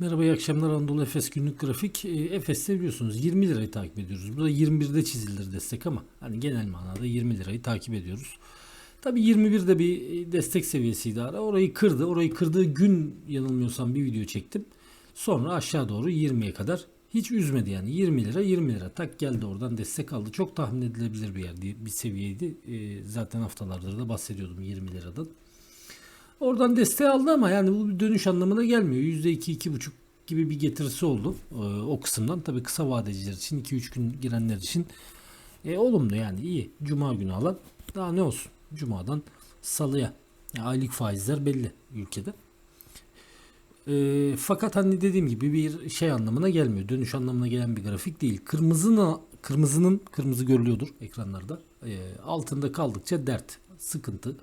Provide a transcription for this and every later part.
Merhaba iyi akşamlar Anadolu Efes günlük grafik. E, Efes'te biliyorsunuz 20 lirayı takip ediyoruz. Burada 21'de çizilir destek ama hani genel manada 20 lirayı takip ediyoruz. Tabi 21'de bir destek seviyesiydi ara. Orayı kırdı. Orayı kırdığı gün yanılmıyorsam bir video çektim. Sonra aşağı doğru 20'ye kadar hiç üzmedi yani 20 lira 20 lira tak geldi oradan destek aldı. Çok tahmin edilebilir bir yer bir seviyeydi. E, zaten haftalardır da bahsediyordum 20 liradan. Oradan desteği aldı ama yani bu bir dönüş anlamına gelmiyor. %2 2,5 gibi bir getirisi oldu e, o kısımdan. Tabii kısa vadeciler için 2-3 gün girenler için e, olumlu yani iyi. Cuma günü alan daha ne olsun. Cuma'dan salıya. Yani aylık faizler belli ülkede. E, fakat hani dediğim gibi bir şey anlamına gelmiyor. Dönüş anlamına gelen bir grafik değil. Kırmızının kırmızının kırmızı görülüyordur ekranlarda. E, altında kaldıkça dert, sıkıntı,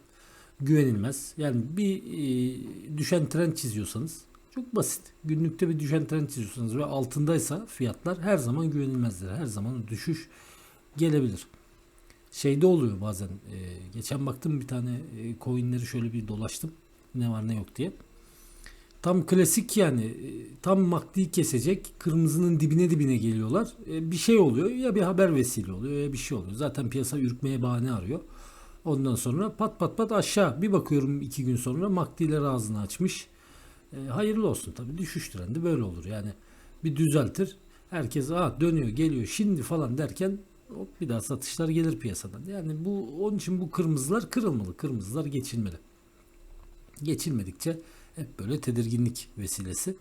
güvenilmez. Yani bir e, düşen trend çiziyorsanız çok basit. Günlükte bir düşen trend çiziyorsanız ve altındaysa fiyatlar her zaman güvenilmezdir. Her zaman düşüş gelebilir. Şeyde oluyor bazen. E, geçen baktım bir tane e, coinleri şöyle bir dolaştım. Ne var ne yok diye. Tam klasik yani e, tam makdi kesecek kırmızının dibine dibine geliyorlar. E, bir şey oluyor ya bir haber vesile oluyor ya bir şey oluyor. Zaten piyasa ürkmeye bahane arıyor. Ondan sonra pat pat pat aşağı. Bir bakıyorum iki gün sonra makdiler ağzını açmış. E, hayırlı olsun tabii düşüş trendi böyle olur. Yani bir düzeltir. Herkes ah dönüyor geliyor şimdi falan derken hop bir daha satışlar gelir piyasadan. Yani bu onun için bu kırmızılar kırılmalı. Kırmızılar geçilmeli. Geçilmedikçe hep böyle tedirginlik vesilesi.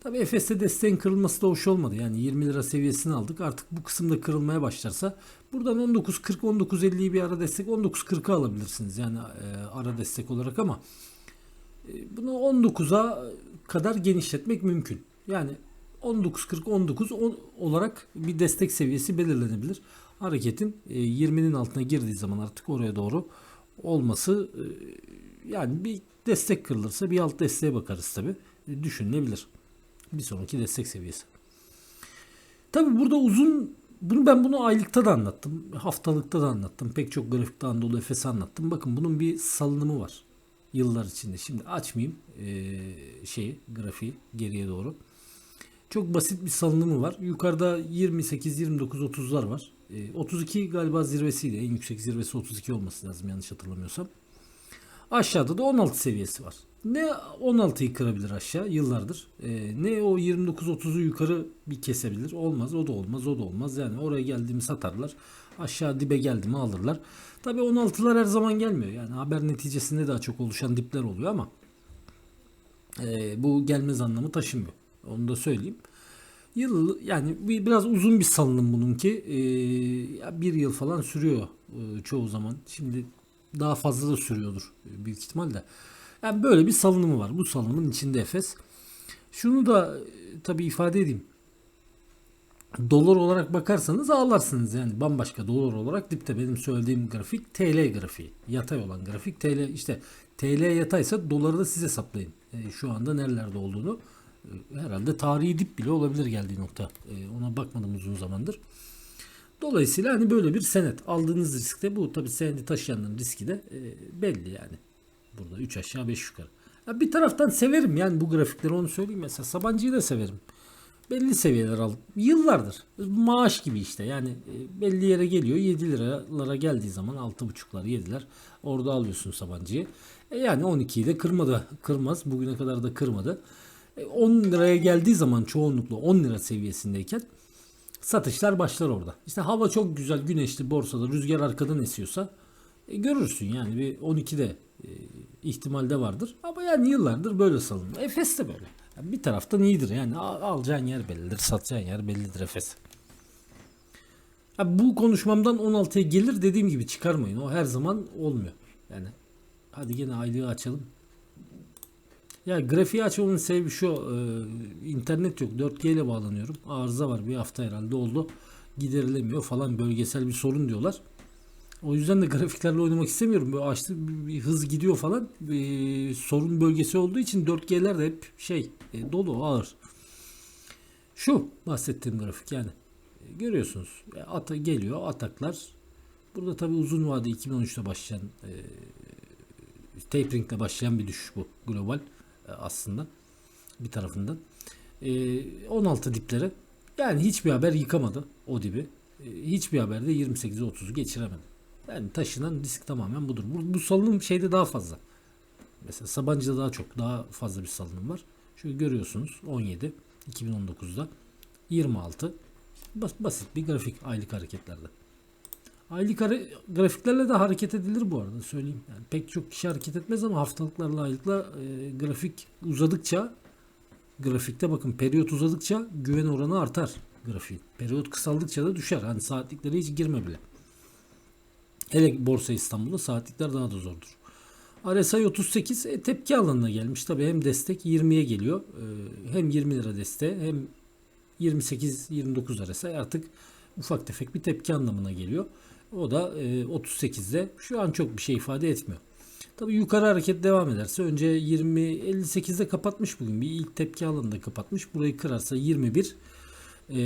Tabi Efes'te desteğin kırılması da hoş olmadı. Yani 20 lira seviyesini aldık. Artık bu kısımda kırılmaya başlarsa buradan 19.40 19.50'yi bir ara destek 19.40'a alabilirsiniz. Yani e, ara destek olarak ama e, bunu 19'a kadar genişletmek mümkün. Yani 19.40 19 on, olarak bir destek seviyesi belirlenebilir. Hareketin e, 20'nin altına girdiği zaman artık oraya doğru olması e, yani bir destek kırılırsa bir alt desteğe bakarız tabi. E, düşünülebilir. Bir sonraki destek seviyesi. Tabi burada uzun bunu ben bunu aylıkta da anlattım. Haftalıkta da anlattım. Pek çok grafikte Anadolu Efes'i anlattım. Bakın bunun bir salınımı var. Yıllar içinde. Şimdi açmayayım ee, şeyi grafiği geriye doğru. Çok basit bir salınımı var. Yukarıda 28, 29, 30'lar var. E, 32 galiba zirvesiydi. En yüksek zirvesi 32 olması lazım yanlış hatırlamıyorsam. Aşağıda da 16 seviyesi var. Ne 16'yı kırabilir aşağı yıllardır. E, ne o 29-30'u yukarı bir kesebilir. Olmaz o da olmaz o da olmaz. Yani oraya geldiğimi satarlar. Aşağı dibe geldi mi alırlar. Tabi 16'lar her zaman gelmiyor. Yani haber neticesinde daha çok oluşan dipler oluyor ama e, bu gelmez anlamı taşımıyor. Onu da söyleyeyim. Yıl yani bir, biraz uzun bir salınım bununki. E, bir yıl falan sürüyor e, çoğu zaman. Şimdi daha fazla da sürüyordur e, büyük ihtimalle. Yani böyle bir salınımı var. Bu salınımın içinde Efes. Şunu da e, tabii ifade edeyim. Dolar olarak bakarsanız ağlarsınız yani bambaşka dolar olarak dipte benim söylediğim grafik TL grafiği. Yatay olan grafik TL işte TL yataysa doları da size hesaplayın. E, şu anda nerelerde olduğunu e, herhalde tarihi dip bile olabilir geldiği nokta. E, ona bakmadım uzun zamandır. Dolayısıyla hani böyle bir senet aldığınız riskte bu tabii senedi taşıyanların riski de e, belli yani. Burada 3 aşağı 5 yukarı. Ya bir taraftan severim yani bu grafikleri onu söyleyeyim mesela Sabancı'yı da severim. Belli seviyeler alıp yıllardır maaş gibi işte yani e, belli yere geliyor 7 liralara geldiği zaman 6.5'lar 7'ler orada alıyorsun Sabancı'yı. E yani 12'yi de kırmadı kırmaz bugüne kadar da kırmadı. E 10 liraya geldiği zaman çoğunlukla 10 lira seviyesindeyken satışlar başlar orada. İşte hava çok güzel güneşli borsada rüzgar arkadan esiyorsa e, görürsün yani bir 12'de e, ihtimalde vardır. Ama yani yıllardır böyle salınıyor. Efes de böyle. Yani bir taraftan iyidir yani al, alacağın yer bellidir, satacağın yer bellidir Efes. Ha, bu konuşmamdan 16'ya gelir dediğim gibi çıkarmayın. O her zaman olmuyor. Yani hadi gene aylığı açalım. Ya grafiği açmamın sebebi şu. E, internet yok. 4G ile bağlanıyorum. Arıza var. Bir hafta herhalde oldu. Giderilemiyor falan. Bölgesel bir sorun diyorlar. O yüzden de grafiklerle oynamak istemiyorum. Böyle açtı bir, bir hız gidiyor falan. E, sorun bölgesi olduğu için 4G'ler de hep şey e, dolu ağır. Şu bahsettiğim grafik yani. E, görüyorsunuz. E, ata geliyor ataklar. Burada tabi uzun vade 2013'te başlayan e, taperingle başlayan bir düşüş bu global. E, aslında. bir tarafından. Ee, 16 diplere. Yani hiçbir haber yıkamadı o dibi. Ee, hiçbir haberde 28'i 30'u geçiremedi. Yani taşınan risk tamamen budur. Bu, bu salınım şeyde daha fazla. Mesela Sabancı'da daha çok, daha fazla bir salınım var. Şöyle görüyorsunuz 17 2019'da 26 Bas- basit bir grafik aylık hareketlerde. Aylık grafiklerle de hareket edilir bu arada söyleyeyim. Yani pek çok kişi hareket etmez ama haftalıklarla aylıkla e, grafik uzadıkça grafikte bakın periyot uzadıkça güven oranı artar grafiğin. Periyot kısaldıkça da düşer. Hani saatliklere hiç girme bile. Hele Borsa İstanbul'da saatlikler daha da zordur. RSI 38 e, tepki alanına gelmiş. Tabii hem destek 20'ye geliyor. E, hem 20 lira desteğe hem 28-29 RSI artık ufak tefek bir tepki anlamına geliyor. O da e, 38'de şu an çok bir şey ifade etmiyor. Tabii yukarı hareket devam ederse önce 20 58'de kapatmış bugün. Bir ilk tepki alanında kapatmış. Burayı kırarsa 21 ee,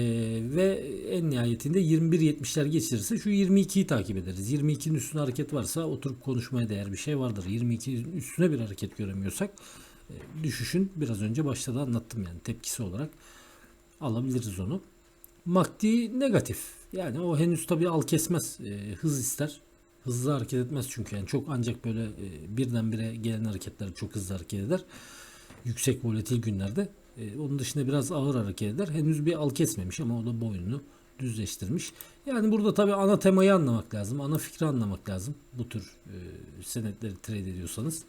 ve en nihayetinde 21.70'ler geçirirse şu 22'yi takip ederiz. 22'nin üstüne hareket varsa oturup konuşmaya değer bir şey vardır. 22'nin üstüne bir hareket göremiyorsak e, düşüşün biraz önce başta da anlattım yani tepkisi olarak alabiliriz onu. MACD negatif. Yani o henüz tabii al kesmez. E, hız ister. Hızlı hareket etmez çünkü yani çok ancak böyle e, birdenbire gelen hareketler çok hızlı hareket eder. Yüksek volatil günlerde. E, onun dışında biraz ağır hareket eder. Henüz bir al kesmemiş ama o da boynunu düzleştirmiş. Yani burada tabii ana temayı anlamak lazım. Ana fikri anlamak lazım. Bu tür e, senetleri trade ediyorsanız.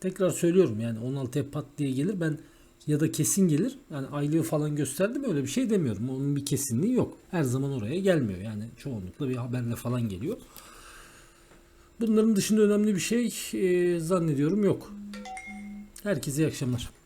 Tekrar söylüyorum yani 16'ya pat diye gelir. Ben ya da kesin gelir. Yani aylığı falan gösterdim öyle bir şey demiyorum. Onun bir kesinliği yok. Her zaman oraya gelmiyor. Yani çoğunlukla bir haberle falan geliyor. Bunların dışında önemli bir şey e, zannediyorum yok. Herkese iyi akşamlar.